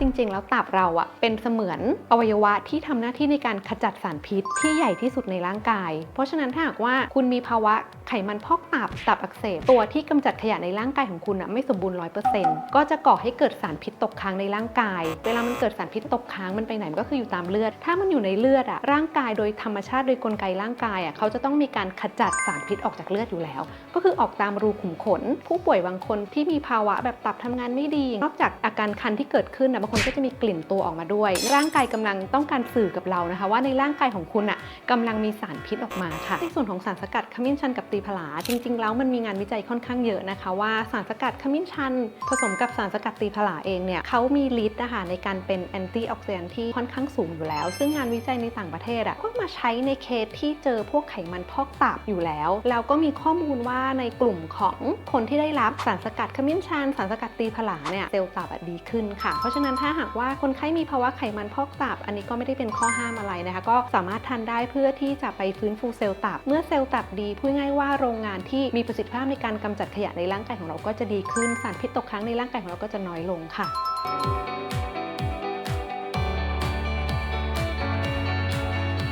จริง ๆ แล้วตับเราอะเป็นเสมือนอวัยวะที่ทำหน้าที่ในการขจัดสารพิษที่ใหญ่ที่สุดในร่างกาย เพราะฉะนั้นถ้าหากว่าคุณมีภาวะ ไขมันพอกตับตับอักเสบตัวที่กำจัดขยะในร่างกายของคุณอะไม่สมบูรณ์ร้อยเปอร์เซ็นต์ก็จะก่อให้เกิดสารพิษตกค้างในร่างกาย เวลามันเกิดสารพิษตกค้างมันไปไหนมันก็คืออยู่ตามเลือด ถ้ามันอยู่ในเลือดอะร่างกายโดยธรรมชาติโดยกลไกร่างกายอะเขาจะต้องมีการขจัดสารพิษออกจากเลือดอยู่แล้ว ก็คือออกตามรูขุมขน ผู้ป่วยบางคนที่มีภาวะแบบตับทำงานไม่ดี นอกจากอาการคันที่เกิดขึ้นนะบางคนก็จะมีกลิ่นตัวออกมาด้วย ร่างกายกำลังต้องการสื่อกับเรานะคะ ว่าในร่างกายของคุณอะกำลังมีสารพิษออกมาค่ะในส่วนของสารสกัดขมิ้นชันกับีผลา จริง ๆ แล้วมันมีงานวิจัยค่อนข้างเยอะนะคะ ว่าสารสกัดขมิ้นชัน ผสมกับสารสกัดตีผลาเองเนี่ยเขามีฤทธิ์นะคะในการเป็นแอนตี้ออกซิแดนที่ค่อนข้างสูงอยู่แล้ว ซึ่งงานวิจัยในต่างประเทศอะก็มาใช้ในเคสที่เจอพวกไขมันพอกตับอยู่แล้ว แล้วก็มีข้อมูลว่าในกลุ่มของคนที่ได้รับสารสกัดขมิ้นชัน สารสกัดตีผลาเนี่ยเซลล์ตับดีขึ้นค่ะ เพราะฉะนั้นถ้าหากว่าคนไข้มีภาวะไขมันพอกตับ อันนี้ก็ไม่ได้เป็นข้อห้ามอะไรนะคะ ก็สามารถทานได้เพื่อที่จะไปฟื้นฟูเซลล์ตับ เมื่อเซลล์ตับดีพูดง่ายๆว่าโรงงานที่มีประสิทธิภาพในการกำจัดขยะในร่างกายของเราก็จะดีขึ้น สารพิษตกค้างในร่างกายของเราก็จะน้อยลงค่ะ